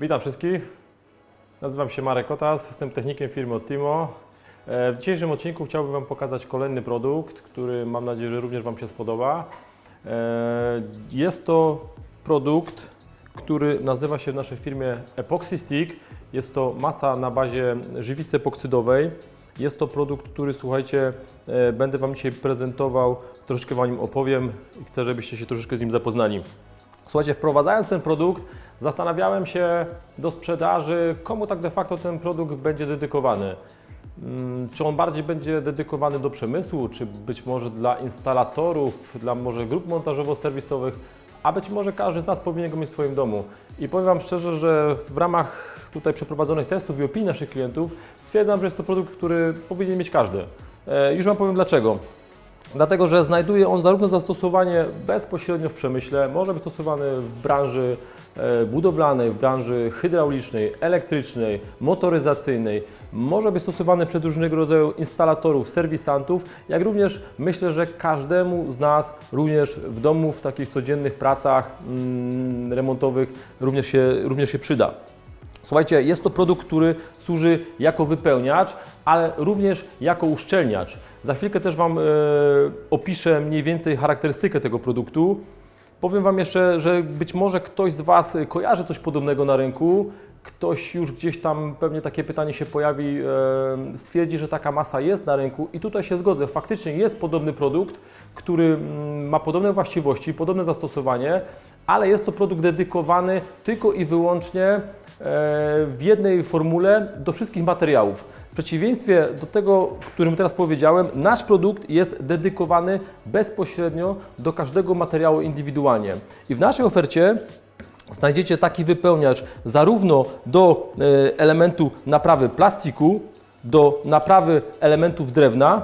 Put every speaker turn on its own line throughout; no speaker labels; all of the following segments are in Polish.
Witam wszystkich. Nazywam się Marek Kotas, jestem technikiem firmy Otimo. E, W dzisiejszym odcinku chciałbym Wam pokazać kolejny produkt, który mam nadzieję, że również Wam się spodoba. E, Jest to produkt, który nazywa się w naszej firmie Epoxy Stick. Jest to masa na bazie żywicy epoksydowej. Jest to produkt, który słuchajcie, e, będę Wam dzisiaj prezentował, troszkę Wam nim opowiem i chcę, żebyście się troszeczkę z nim zapoznali. Słuchajcie, wprowadzając ten produkt, zastanawiałem się do sprzedaży, komu tak de facto ten produkt będzie dedykowany. Mm, Czy on bardziej będzie dedykowany do przemysłu, czy być może dla instalatorów, dla może grup montażowo-serwisowych, a być może każdy z nas powinien go mieć w swoim domu. I powiem Wam szczerze, że w ramach tutaj przeprowadzonych testów i opinii naszych klientów stwierdzam, że jest to produkt, który powinien mieć każdy. E, Już Wam powiem dlaczego. Dlatego, że znajduje on zarówno zastosowanie bezpośrednio w przemyśle, może być stosowany w branży e, budowlanej, w branży hydraulicznej, elektrycznej, motoryzacyjnej, może być stosowany przez różnego rodzaju instalatorów, serwisantów, jak również myślę, że każdemu z nas również w domu, w takich codziennych pracach mm, remontowych również się, również się przyda. Słuchajcie, jest to produkt, który służy jako wypełniacz, ale również jako uszczelniacz. Za chwilkę też Wam e, opiszę mniej więcej charakterystykę tego produktu. Powiem Wam jeszcze, że być może ktoś z Was kojarzy coś podobnego na rynku. Ktoś już gdzieś tam pewnie takie pytanie się pojawi, e, stwierdzi, że taka masa jest na rynku i tutaj się zgodzę. Faktycznie jest podobny produkt, który mm, ma podobne właściwości, podobne zastosowanie, ale jest to produkt dedykowany tylko i wyłącznie w jednej formule do wszystkich materiałów. W przeciwieństwie do tego, którym teraz powiedziałem, nasz produkt jest dedykowany bezpośrednio do każdego materiału indywidualnie. I w naszej ofercie znajdziecie taki wypełniacz zarówno do e, elementu naprawy plastiku, do naprawy elementów drewna,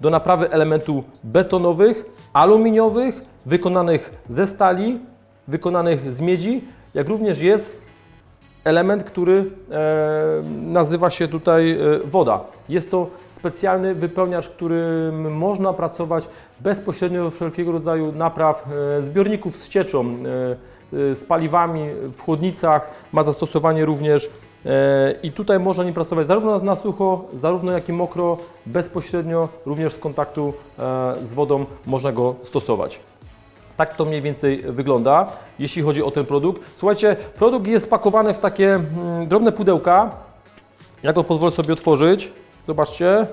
do naprawy elementów betonowych, aluminiowych, wykonanych ze stali, wykonanych z miedzi, jak również jest element, który e, nazywa się tutaj e, woda. Jest to specjalny wypełniacz, którym można pracować bezpośrednio wszelkiego rodzaju napraw e, zbiorników z cieczą, z paliwami w chłodnicach. Ma zastosowanie również i tutaj można nim pracować zarówno na sucho, zarówno jak i mokro, bezpośrednio również z kontaktu z wodą można go stosować. Tak to mniej więcej wygląda, jeśli chodzi o ten produkt. Słuchajcie, produkt jest pakowany w takie mm, drobne pudełka. Ja go pozwolę sobie otworzyć. Zobaczcie.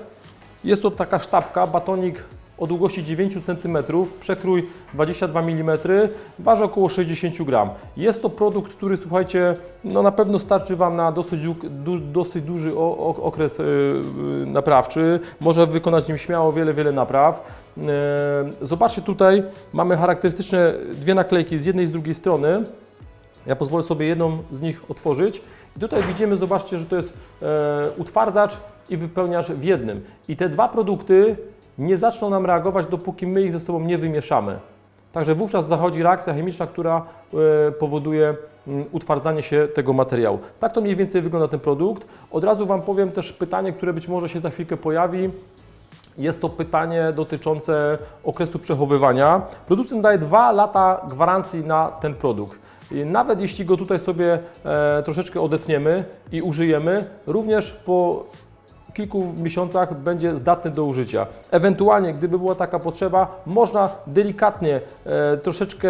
Jest to taka sztabka, batonik o długości 9 cm, przekrój 22 mm, waży około 60 gram. Jest to produkt, który słuchajcie, no na pewno starczy Wam na dosyć, du, dosyć duży o, o, okres yy, naprawczy. Może wykonać nim śmiało wiele, wiele napraw. Yy, Zobaczcie tutaj, mamy charakterystyczne dwie naklejki z jednej i z drugiej strony. Ja pozwolę sobie jedną z nich otworzyć. I tutaj widzimy, zobaczcie, że to jest e, utwardzacz i wypełniacz w jednym. I te dwa produkty nie zaczną nam reagować, dopóki my ich ze sobą nie wymieszamy. Także wówczas zachodzi reakcja chemiczna, która e, powoduje mm, utwardzanie się tego materiału. Tak to mniej więcej wygląda ten produkt. Od razu Wam powiem też pytanie, które być może się za chwilkę pojawi. Jest to pytanie dotyczące okresu przechowywania. Producent daje dwa lata gwarancji na ten produkt. Nawet jeśli go tutaj sobie e, troszeczkę odetniemy i użyjemy, również po kilku miesiącach będzie zdatny do użycia. Ewentualnie, gdyby była taka potrzeba, można delikatnie e, troszeczkę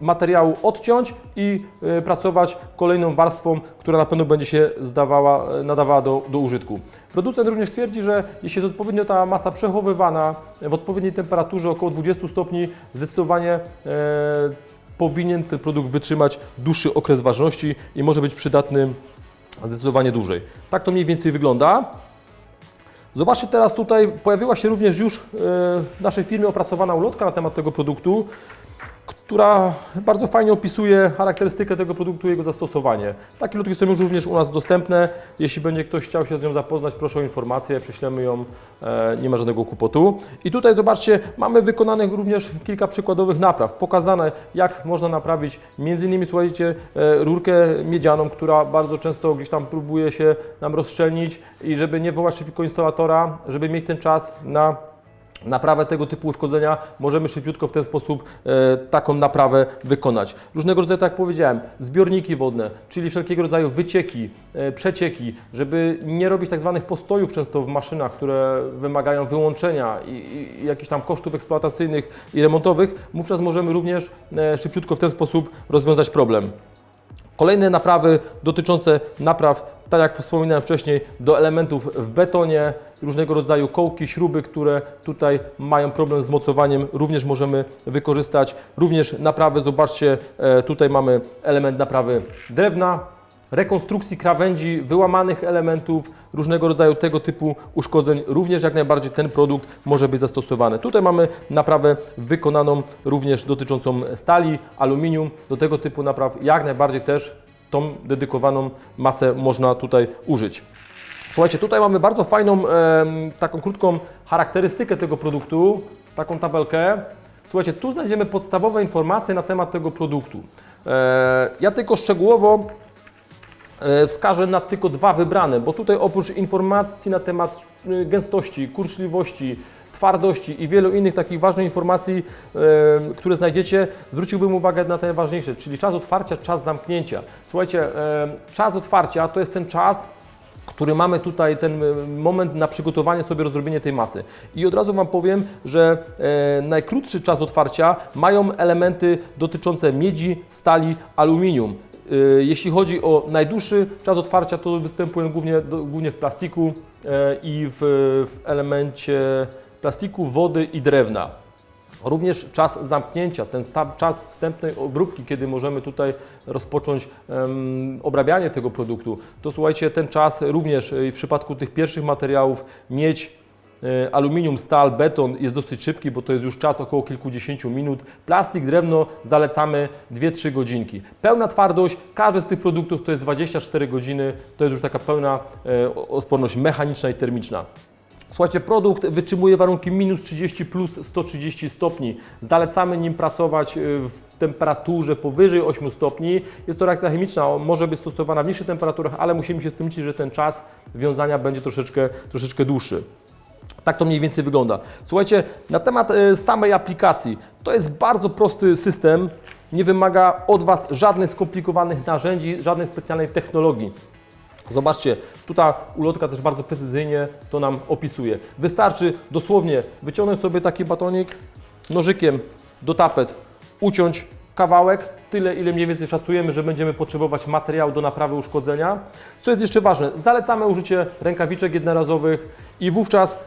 materiału odciąć i e, pracować kolejną warstwą, która na pewno będzie się zdawała, e, nadawała do, do użytku. Producent również twierdzi, że jeśli jest odpowiednio ta masa przechowywana w odpowiedniej temperaturze około 20 stopni, zdecydowanie e, powinien ten produkt wytrzymać dłuższy okres ważności i może być przydatny zdecydowanie dłużej. Tak to mniej więcej wygląda. Zobaczcie teraz tutaj, pojawiła się również już e, w naszej firmie opracowana ulotka na temat tego produktu, która bardzo fajnie opisuje charakterystykę tego produktu i jego zastosowanie. Takie lotki są już również u nas dostępne. Jeśli będzie ktoś chciał się z nią zapoznać, proszę o informację, prześlemy ją, e, nie ma żadnego kłopotu. I tutaj zobaczcie, mamy wykonanych również kilka przykładowych napraw, pokazane jak można naprawić między innymi, słuchajcie, e, rurkę miedzianą, która bardzo często gdzieś tam próbuje się nam rozszczelnić i żeby nie wołać szybko instalatora, żeby mieć ten czas na naprawę tego typu uszkodzenia, możemy szybciutko w ten sposób e, taką naprawę wykonać. Różnego rodzaju, tak jak powiedziałem, zbiorniki wodne, czyli wszelkiego rodzaju wycieki, e, przecieki, żeby nie robić tak zwanych postojów często w maszynach, które wymagają wyłączenia i, i, i jakichś tam kosztów eksploatacyjnych i remontowych, wówczas możemy również e, szybciutko w ten sposób rozwiązać problem. Kolejne naprawy dotyczące napraw, tak jak wspominałem wcześniej, do elementów w betonie, różnego rodzaju kołki, śruby, które tutaj mają problem z mocowaniem, również możemy wykorzystać. Również naprawy, zobaczcie, e, tutaj mamy element naprawy drewna, rekonstrukcji krawędzi, wyłamanych elementów, różnego rodzaju tego typu uszkodzeń, również jak najbardziej ten produkt może być zastosowany. Tutaj mamy naprawę wykonaną również dotyczącą stali, aluminium, do tego typu napraw jak najbardziej też tą dedykowaną masę można tutaj użyć. Słuchajcie, tutaj mamy bardzo fajną, taką krótką charakterystykę tego produktu, taką tabelkę. Słuchajcie, tu znajdziemy podstawowe informacje na temat tego produktu. E, ja tylko szczegółowo E, wskażę na tylko dwa wybrane, bo tutaj oprócz informacji na temat y, gęstości, kurczliwości, twardości i wielu innych takich ważnych informacji, które znajdziecie, zwróciłbym uwagę na te najważniejsze, czyli czas otwarcia, czas zamknięcia. Słuchajcie, czas otwarcia to jest ten czas, który mamy tutaj, ten moment na przygotowanie sobie, rozrobienie tej masy. I od razu Wam powiem, że e, najkrótszy czas otwarcia mają elementy dotyczące miedzi, stali, aluminium. E, Jeśli chodzi o najdłuższy czas otwarcia, to występują głównie, do, głównie w plastiku e, i w, w elemencie plastiku, wody i drewna. Również czas zamknięcia, ten czas wstępnej obróbki, kiedy możemy tutaj rozpocząć em, obrabianie tego produktu, to słuchajcie, ten czas również e, w przypadku tych pierwszych materiałów, miedź, e, aluminium, stal, beton jest dosyć szybki, bo to jest już czas około kilkudziesięciu minut. Plastik, drewno zalecamy 2-3 godzinki. Pełna twardość, każdy z tych produktów to jest 24 godziny, to jest już taka pełna e, odporność mechaniczna i termiczna. Słuchajcie, produkt wytrzymuje warunki minus 30 plus 130 stopni. Zalecamy nim pracować y, w temperaturze powyżej 8 stopni. Jest to reakcja chemiczna, może być stosowana w niższych temperaturach, ale musimy się z tym liczyć, że ten czas wiązania będzie troszeczkę, troszeczkę dłuższy. Tak to mniej więcej wygląda. Słuchajcie, na temat e, samej aplikacji. To jest bardzo prosty system. Nie wymaga od Was żadnych skomplikowanych narzędzi, żadnej specjalnej technologii. Zobaczcie, tutaj ulotka też bardzo precyzyjnie to nam opisuje. Wystarczy dosłownie wyciągnąć sobie taki batonik, nożykiem do tapet, uciąć kawałek, tyle ile mniej więcej szacujemy, że będziemy potrzebować materiału do naprawy uszkodzenia. Co jest jeszcze ważne, zalecamy użycie rękawiczek jednorazowych i wówczas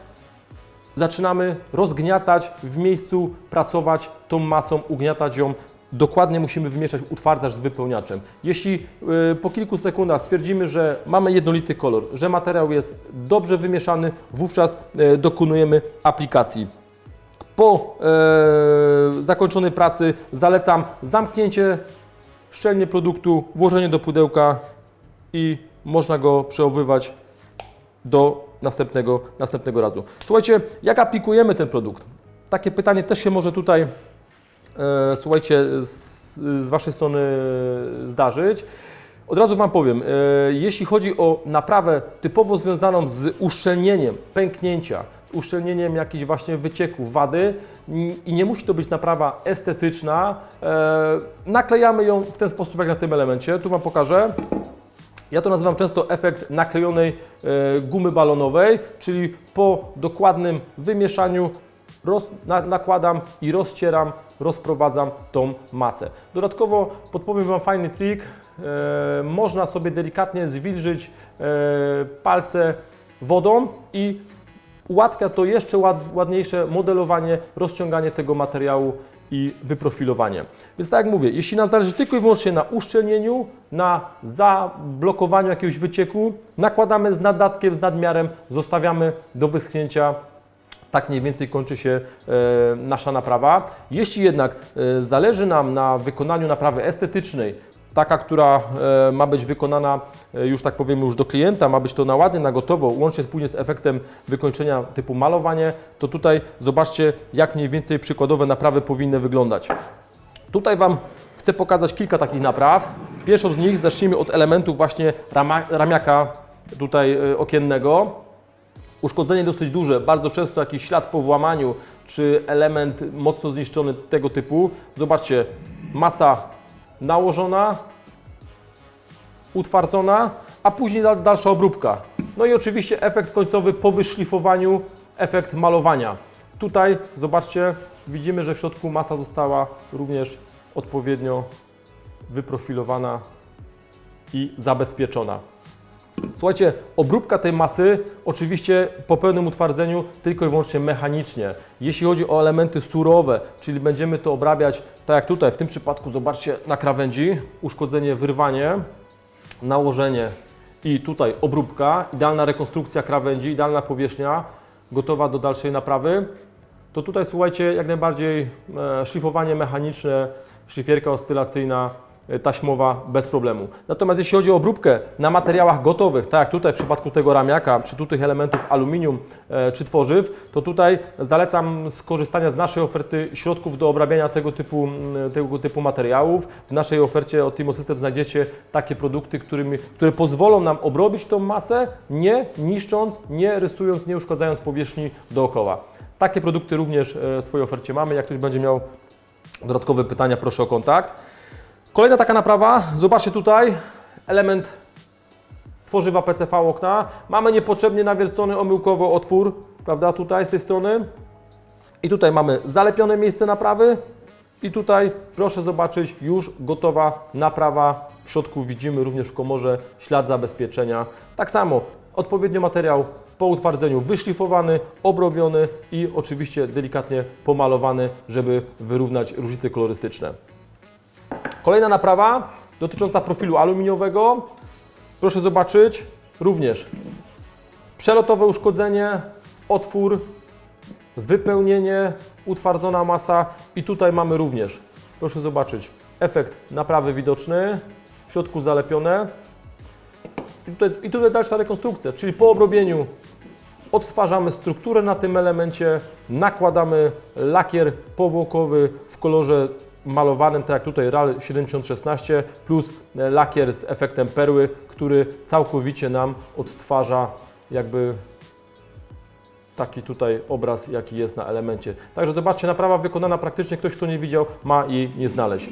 zaczynamy rozgniatać w miejscu, pracować tą masą, ugniatać ją. Dokładnie musimy wymieszać utwardzacz z wypełniaczem. Jeśli y, po kilku sekundach stwierdzimy, że mamy jednolity kolor, że materiał jest dobrze wymieszany, wówczas y, dokonujemy aplikacji. Po e, zakończonej pracy zalecam zamknięcie szczelnie produktu, włożenie do pudełka i można go przechowywać do następnego, następnego razu. Słuchajcie, jak aplikujemy ten produkt? Takie pytanie też się może tutaj, słuchajcie, z, z Waszej strony zdarzyć. Od razu Wam powiem, e, jeśli chodzi o naprawę typowo związaną z uszczelnieniem pęknięcia, uszczelnieniem jakichś właśnie wycieków, wady i nie musi to być naprawa estetyczna, e, naklejamy ją w ten sposób jak na tym elemencie. Tu Wam pokażę. Ja to nazywam często efekt naklejonej e, gumy balonowej, czyli po dokładnym wymieszaniu roz, na, nakładam i rozcieram, rozprowadzam tą masę. Dodatkowo podpowiem Wam fajny trik. E, można sobie delikatnie zwilżyć e, palce wodą i ułatwia to jeszcze ład, ładniejsze modelowanie, rozciąganie tego materiału i wyprofilowanie. Więc tak jak mówię, jeśli nam zależy tylko i wyłącznie na uszczelnieniu, na zablokowaniu jakiegoś wycieku, nakładamy z nadatkiem, z nadmiarem, zostawiamy do wyschnięcia tak mniej więcej kończy się e, nasza naprawa. Jeśli jednak e, zależy nam na wykonaniu naprawy estetycznej, taka, która e, ma być wykonana już tak powiem już do klienta, ma być to na ładnie, na gotowo, łącznie później z efektem wykończenia typu malowanie, to tutaj zobaczcie jak mniej więcej przykładowe naprawy powinny wyglądać. Tutaj Wam chcę pokazać kilka takich napraw. Pierwszą z nich zacznijmy od elementów właśnie ramiaka tutaj okiennego. Uszkodzenie dosyć duże, bardzo często jakiś ślad po włamaniu, czy element mocno zniszczony tego typu. Zobaczcie, masa nałożona, utwardzona, a później dal- dalsza obróbka. No i oczywiście efekt końcowy po wyszlifowaniu, efekt malowania. Tutaj zobaczcie, widzimy, że w środku masa została również odpowiednio wyprofilowana i zabezpieczona. Słuchajcie, obróbka tej masy oczywiście po pełnym utwardzeniu tylko i wyłącznie mechanicznie. Jeśli chodzi o elementy surowe, czyli będziemy to obrabiać tak jak tutaj, w tym przypadku zobaczcie na krawędzi, uszkodzenie, wyrwanie, nałożenie i tutaj obróbka, idealna rekonstrukcja krawędzi, idealna powierzchnia, gotowa do dalszej naprawy, to tutaj słuchajcie, jak najbardziej e, szlifowanie mechaniczne, szlifierka oscylacyjna, taśmowa bez problemu. Natomiast jeśli chodzi o obróbkę na materiałach gotowych, tak jak tutaj w przypadku tego ramiaka, czy tu tych elementów aluminium e, czy tworzyw, to tutaj zalecam skorzystania z naszej oferty środków do obrabiania tego typu, m, tego typu materiałów. W naszej ofercie od Timo System znajdziecie takie produkty, którymi, które pozwolą nam obrobić tą masę, nie niszcząc, nie rysując, nie uszkadzając powierzchni dookoła. Takie produkty również e, w swojej ofercie mamy. Jak ktoś będzie miał dodatkowe pytania, proszę o kontakt. Kolejna taka naprawa, zobaczcie tutaj, element tworzywa PCV okna. Mamy niepotrzebnie nawiercony omyłkowo otwór, prawda, tutaj z tej strony. I tutaj mamy zalepione miejsce naprawy. I tutaj proszę zobaczyć już gotowa naprawa. W środku widzimy również w komorze ślad zabezpieczenia. Tak samo odpowiednio materiał po utwardzeniu wyszlifowany, obrobiony i oczywiście delikatnie pomalowany, żeby wyrównać różnice kolorystyczne. Kolejna naprawa dotycząca profilu aluminiowego. Proszę zobaczyć, również przelotowe uszkodzenie, otwór, wypełnienie, utwardzona masa i tutaj mamy również, proszę zobaczyć, efekt naprawy widoczny, w środku zalepione i tutaj, i tutaj dalsza rekonstrukcja, czyli po obrobieniu odtwarzamy strukturę na tym elemencie, nakładamy lakier powłokowy w kolorze malowanym, tak jak tutaj RAL 7016 plus e, lakier z efektem perły, który całkowicie nam odtwarza jakby taki tutaj obraz, jaki jest na elemencie. Także zobaczcie, naprawa wykonana praktycznie, ktoś kto nie widział, ma jej nie znaleźć.